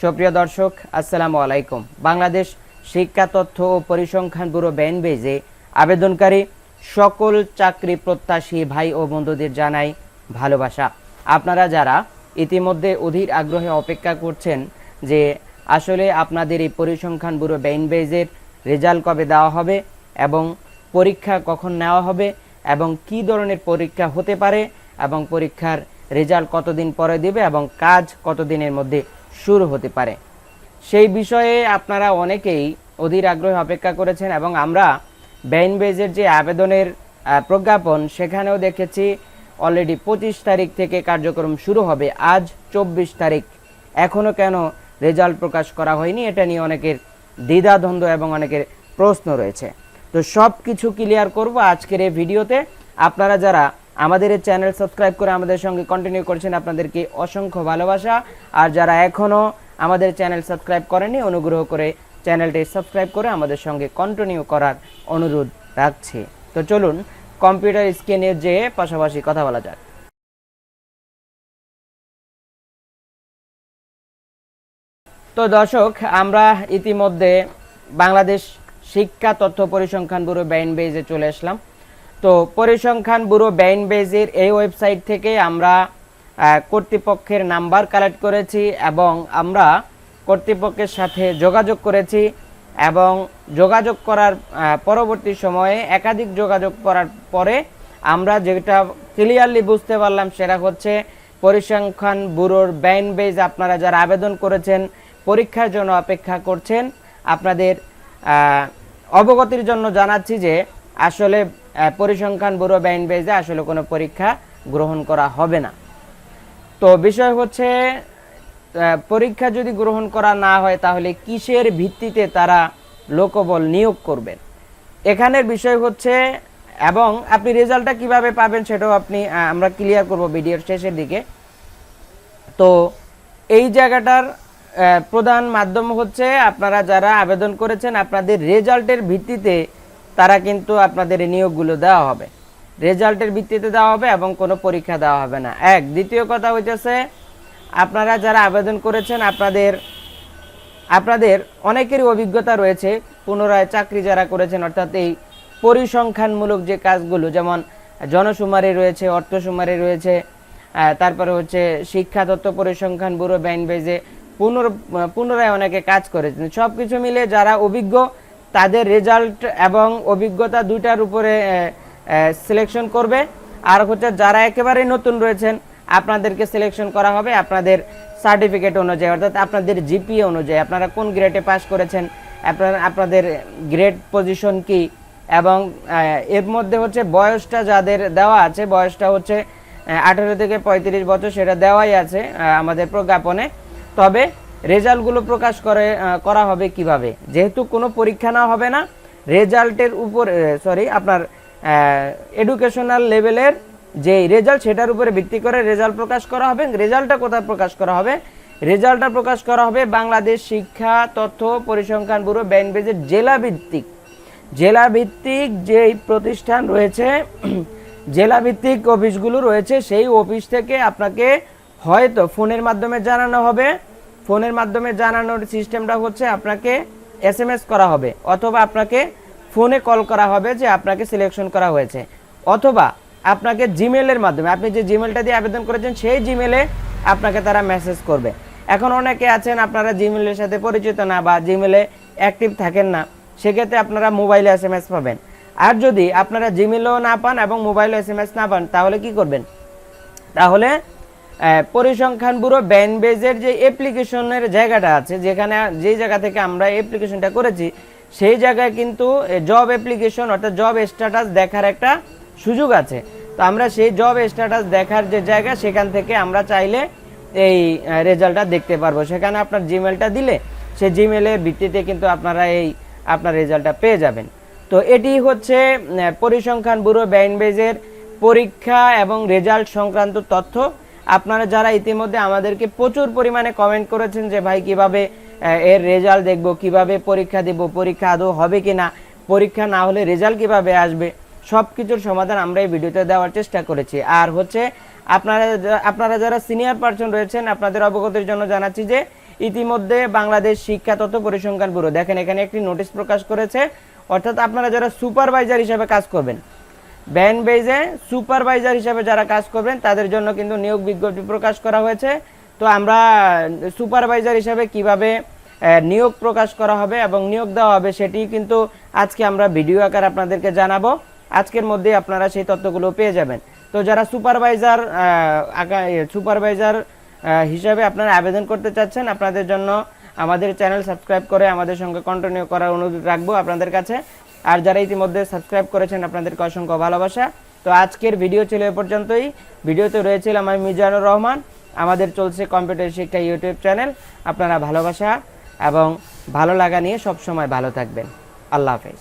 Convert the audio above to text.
সুপ্রিয় দর্শক, আসসালামু আলাইকুম। বাংলাদেশ শিক্ষা তথ্য ও পরিসংখ্যান ব্যুরো বেনবেজে আবেদনকারী সকল চাকরি প্রত্যাশী ভাই ও বন্ধুদের জানাই ভালোবাসা। আপনারা যারা ইতিমধ্যে অধীর আগ্রহে অপেক্ষা করছেন যে আসলে আপনাদের এই পরিসংখ্যান ব্যুরো বেনবেজের রেজাল্ট কবে দেওয়া হবে এবং পরীক্ষা কখন নেওয়া হবে এবং কি ধরনের পরীক্ষা হতে পারে এবং পরীক্ষার রেজাল্ট কতদিন পরে দিবে এবং কাজ কতদিনের মধ্যে শুরু হতে পারে। সেই বিষয়ে আপনারা অনেকেই অধীর আগ্রহে অপেক্ষা করেছেন এবং আমরা বেজের যে আবেদনের প্রজ্ঞাপন সেখানেও দেখেছি অলরেডি পঁচিশ তারিখ থেকে কার্যক্রম শুরু হবে। আজ চব্বিশ তারিখ। এখনও কেন রেজাল্ট প্রকাশ করা হয়নি এটা নিয়ে অনেকের দ্বিধাদ্বন্দ্ব এবং অনেকের প্রশ্ন রয়েছে। তো সব কিছু ক্লিয়ার করব আজকের এই ভিডিওতে। আপনারা যারা আমাদের এই চ্যানেল সাবস্ক্রাইব করে আমাদের সঙ্গে কন্টিনিউ করছেন আপনাদেরকে অসংখ্য ভালোবাসা। আর যারা এখনও আমাদের চ্যানেল সাবস্ক্রাইব করেনি অনুগ্রহ করে চ্যানেলটি সাবস্ক্রাইব করে আমাদের সঙ্গে কন্টিনিউ করার অনুরোধ রাখছি। তো চলুন কম্পিউটার স্ক্রিনে যেয়ে পাশাপাশি কথা বলা যাক। তো দর্শক, আমরা ইতিমধ্যে বাংলাদেশ শিক্ষা তথ্য পরিসংখ্যান ব্যুরো ব্যাইন বেজে চলে আসলাম। তো পরিসংখ্যান ব্যুরো ব্যাইন বেজের এই ওয়েবসাইট থেকে আমরা কর্তৃপক্ষের নাম্বার কালেক্ট করেছি এবং আমরা কর্তৃপক্ষের সাথে যোগাযোগ করেছি এবং যোগাযোগ করার পরবর্তী সময়ে একাধিক যোগাযোগ করার পরে আমরা যেটা ক্লিয়ারলি বুঝতে পারলাম সেটা হচ্ছে পরিসংখ্যান ব্যুরোর ব্যাইন বেজ আপনারা যারা আবেদন করেছেন, পরীক্ষার জন্য অপেক্ষা করছেন, আপনাদের অবগতির জন্য জানাচ্ছি যে আসলে পরিসংখ্যান ব্যুরো ব্যাইন বেজে আসলে কোনো পরীক্ষা গ্রহণ করা হবে না। তো বিষয় হচ্ছে পরীক্ষা যদি গ্রহণ করা না হয় তাহলে কিসের ভিত্তিতে তারা লোকবল নিয়োগ করবেন? এখানের বিষয় হচ্ছে, এবং আপনি রেজাল্টটা কীভাবে পাবেন সেটাও আপনি আমরা ক্লিয়ার করব ভিডিওর শেষের দিকে। তো এই জায়গাটার প্রধান মাধ্যম হচ্ছে, আপনারা যারা আবেদন করেছেন, আপনাদের রেজাল্টের ভিত্তিতে তারা কিন্তু আপনাদের নিয়োগগুলো দেওয়া হবে। রেজাল্টের ভিত্তিতে দেওয়া হবে এবং কোনো পরীক্ষা দেওয়া হবে না। এক, দ্বিতীয় কথা হইতেছে, আপনারা যারা আবেদন করেছেন, আপনাদের আপনাদের অনেকেরই অভিজ্ঞতা রয়েছে, পুনরায় চাকরি যারা করেছেন, অর্থাৎ এই পরিসংখ্যানমূলক যে কাজগুলো, যেমন জনশুমারি রয়েছে অর্থশুমারি রয়েছে তারপরে হচ্ছে শিক্ষা তত্ত্ব পরিসংখ্যান ব্যুরো ব্যান বেজে পুনর, পুনরায় অনেকে কাজ করেছেন। সব কিছু মিলে যারা অভিজ্ঞ তাদের রেজাল্ট এবং অভিজ্ঞতা দুইটার উপরে সিলেকশন করবে। আর হচ্ছে যারা একেবারে নতুন রয়েছেন, আপনাদেরকে সিলেকশন করা হবে আপনাদের সার্টিফিকেট অনুযায়ী, অর্থাৎ আপনাদের জিপিএ অনুযায়ী। আপনারা কোন গ্রেডে পাস করেছেন, আপনার, আপনাদের গ্রেড পজিশন কি, এবং এর মধ্যে হচ্ছে বয়সটা যাদের দেওয়া আছে, বয়সটা হচ্ছে আঠেরো থেকে পঁয়ত্রিশ বছর, সেটা দেওয়াই আছে আমাদের প্রজ্ঞাপনে। তবে রেজাল্টগুলো প্রকাশ করে করা হবে কীভাবে? যেহেতু কোনো পরীক্ষা না হবে না, রেজাল্টের উপর সরি আপনার এডুকেশনাল লেভেলের যে রেজাল্ট, সেটার উপরে ভিত্তি করে রেজাল্ট প্রকাশ করা হবে। রেজাল্টটা কোথায় প্রকাশ করা হবে? রেজাল্টটা প্রকাশ করা হবে বাংলাদেশ শিক্ষা তথ্য পরিসংখ্যান ব্যুরো ব্যানবেজের জেলা ভিত্তিক জেলা ভিত্তিক যেই প্রতিষ্ঠান রয়েছে জেলা ভিত্তিক অফিসগুলো রয়েছে, সেই অফিস থেকে আপনাকে হয়তো ফোনের মাধ্যমে জানানো হবে। ফোনের মাধ্যমে জানানোর সিস্টেমটা হচ্ছে আপনাকে এসএমএস করা হবে, অথবা আপনাকে ফোনে কল করা হবে যে আপনাকে সিলেকশন করা হয়েছে, অথবা আপনাকে জিমেলের মাধ্যমে, আপনি যে জিমেলটা দিয়ে আবেদন করেছেন সেই জিমেলে আপনাকে তারা মেসেজ করবে। এখন অনেকে আছেন, আপনারা জিমেলের সাথে পরিচিত না বা জিমেলে অ্যাক্টিভ থাকেন না, সেক্ষেত্রে আপনারা মোবাইলে এস এম এস পাবেন। আর যদি আপনারা জিমেলও না পান এবং মোবাইলে এস এম এস না পান, তাহলে কি করবেন? তাহলে পরিসংখ্যান ব্যুরো ব্যানবেজের যে অ্যাপ্লিকেশনের জায়গাটা আছে, যেখানে যেই জায়গা থেকে আমরা অ্যাপ্লিকেশনটা করেছি, সেই জায়গায় কিন্তু জব অ্যাপ্লিকেশন অর্থাৎ জব স্ট্যাটাস দেখার একটা সুযোগ আছে। তো আমরা সেই জব স্ট্যাটাস দেখার যে জায়গা, সেখান থেকে আমরা চাইলে এই রেজাল্টটা দেখতে পারব। সেখানে আপনার জিমেলটা দিলে সে জিমেলের ভিত্তিতে কিন্তু আপনারা এই, আপনার রেজাল্টটা পেয়ে যাবেন। তো এটি হচ্ছে পরিসংখ্যান ব্যুরো ব্যানবেজের পরীক্ষা এবং রেজাল্ট সংক্রান্ত তথ্য। আপনারা যারা ইতিমধ্যে আমাদেরকে প্রচুর পরিমাণে কমেন্ট করেছেন যে ভাই কীভাবে এর রেজাল্ট দেখব, কীভাবে পরীক্ষা দেব, পরীক্ষা আদৌ হবে কিনা, পরীক্ষা না হলে রেজাল্ট কীভাবে আসবে সব কিছুর সমাধান আমরা এই ভিডিওতে দেওয়ার চেষ্টা করেছি। আর হচ্ছে, আপনারা আপনারা যারা সিনিয়র পার্সন রয়েছেন, আপনাদের অবগতির জন্য জানাচ্ছি যে ইতিমধ্যে বাংলাদেশ শিক্ষা তথ্য পরিসংখ্যান ব্যুরো, দেখেন এখানে একটি নোটিশ প্রকাশ করেছে, অর্থাৎ আপনারা যারা সুপারভাইজার হিসেবে কাজ করবেন ব্যান্ড বেজে সুপারভাইজার হিসেবে যারা কাজ করবেন, তাদের জন্য কিন্তু নিয়োগ বিজ্ঞপ্তি প্রকাশ করা হয়েছে। তো আমরা সুপারভাইজার হিসেবে কীভাবে নিয়োগ প্রকাশ করা হবে এবং নিয়োগ দেওয়া হবে সেটি কিন্তু আজকে আমরা ভিডিও আকার আপনাদেরকে জানাব। আজকের মধ্যেই আপনারা সেই তথ্যগুলো পেয়ে যাবেন। তো যারা সুপারভাইজার সুপারভাইজার হিসাবে আপনারা আবেদন করতে চাচ্ছেন, আপনাদের জন্য আমাদের চ্যানেল সাবস্ক্রাইব করে আমাদের সঙ্গে কন্টিনিউ করার অনুরোধ রাখব আপনাদের কাছে। আর যারা ইতিমধ্যে সাবস্ক্রাইব করেছেন, আপনাদেরকে অসংখ্য ভালোবাসা। তো আজকের ভিডিও ছিল এ পর্যন্তই। ভিডিওতে রয়েছিলাম আমি মিজানুর রহমান। আমাদের চলছে কম্পিউটার শিক্ষা ইউটিউব চ্যানেল আপনারা ভালোবাসা এবং ভালো লাগা নিয়ে সবসময় ভালো থাকবেন। আল্লাহ হাফেজ।